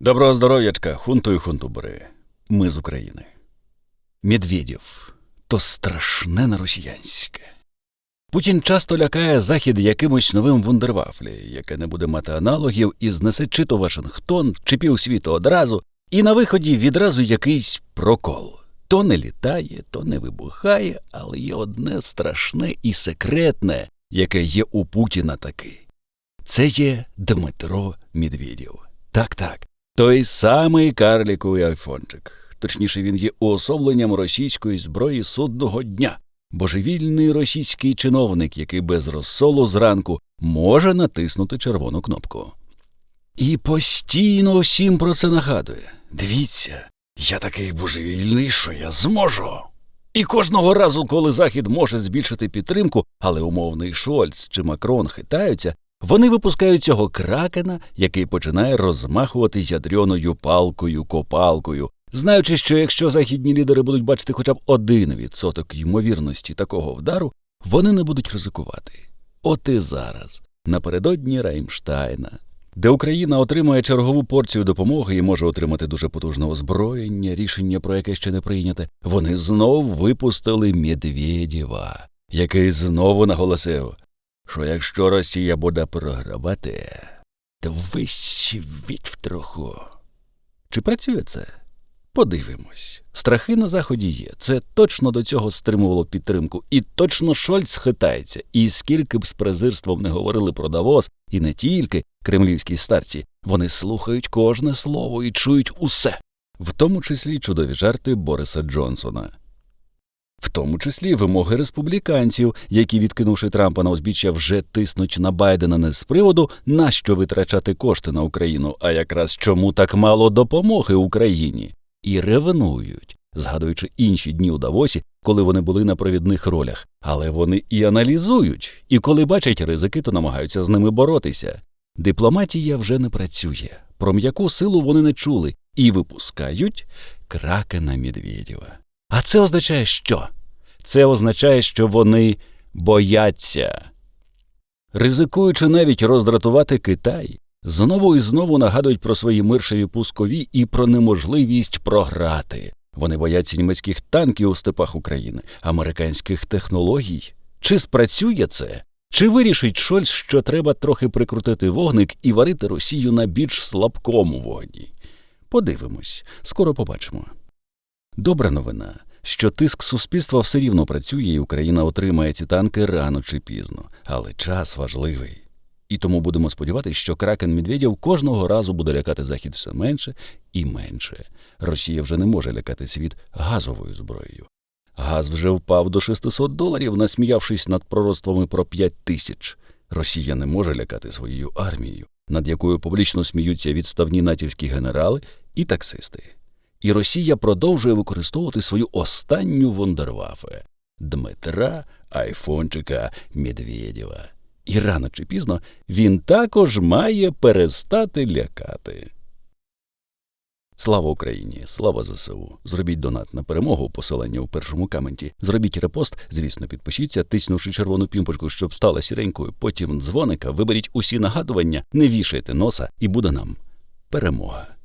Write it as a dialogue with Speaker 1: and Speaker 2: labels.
Speaker 1: Доброго здоров'ячка, хунту і хунту-бери. Ми з України. Медведєв то страшне на росіянське. Путін часто лякає Захід якимось новим вундервафлі, яке не буде мати аналогів і знесе чи то Вашингтон, чи півсвіту одразу, і на виході відразу якийсь прокол. То не літає, то не вибухає, але є одне страшне і секретне, яке є у Путіна таки. Це є Дмитро Медведєв. Так, так. Той самий карліковий айфончик. Точніше, він є уособленням російської зброї судного дня. Божевільний російський чиновник, який без розсолу зранку може натиснути червону кнопку. І постійно всім про це нагадує. Дивіться, я такий божевільний, що я зможу. І кожного разу, коли Захід може збільшити підтримку, але умовний Шольц чи Макрон хитаються, вони випускають цього кракена, який починає розмахувати ядреною палкою, копалкою, знаючи, що якщо західні лідери будуть бачити хоча б один відсоток ймовірності такого вдару, вони не будуть ризикувати. От і зараз, напередодні Раймштайна, де Україна отримує чергову порцію допомоги і може отримати дуже потужне озброєння, рішення про яке ще не прийняте, вони знов випустили Медведєва, який знову наголосив, що якщо Росія буде програвати, то весь світ втроху. Чи працює це? Подивимось. Страхи на заході є. Це точно до цього стримувало підтримку, і точно Шольц хитається. І скільки б з презирством не говорили про Давос, і не тільки кремлівські старці, вони слухають кожне слово і чують усе, в тому числі чудові жарти Бориса Джонсона. В тому числі вимоги республіканців, які, відкинувши Трампа на узбіччя, вже тиснуть на Байдена не з приводу, нащо витрачати кошти на Україну, а якраз чому так мало допомоги Україні, і ревнують, згадуючи інші дні у Давосі, коли вони були на провідних ролях. Але вони і аналізують, і коли бачать ризики, то намагаються з ними боротися. Дипломатія вже не працює, про м'яку силу вони не чули і випускають кракена Медведєва. А це означає що? Це означає, що вони бояться. Ризикуючи навіть роздратувати Китай, знову і знову нагадують про свої миршеві пускові і про неможливість програти. Вони бояться німецьких танків у степах України, американських технологій. Чи спрацює це? Чи вирішить Шольц, що треба трохи прикрутити вогник і варити Росію на більш слабкому вогні? Подивимось, скоро побачимо. Добра новина, що тиск суспільства все рівно працює, і Україна отримає ці танки рано чи пізно, але час важливий. І тому будемо сподіватися, що кракен Медведєв кожного разу буде лякати Захід все менше і менше. Росія вже не може лякати світ газовою зброєю. Газ вже впав до 600 доларів, насміявшись над пророцтвами про 5 тисяч. Росія не може лякати своєю армією, над якою публічно сміються відставні натівські генерали і таксисти. І Росія продовжує використовувати свою останню вундервафе Дмитра Айфончика Медведєва. І рано чи пізно він також має перестати лякати. Слава Україні! Слава ЗСУ! Зробіть донат на перемогу, посилання у першому коменті. Зробіть репост, звісно, підпишіться, тиснувши червону пімпочку, щоб стала сіренькою. Потім дзвоника, виберіть усі нагадування, не вішайте носа, і буде нам перемога.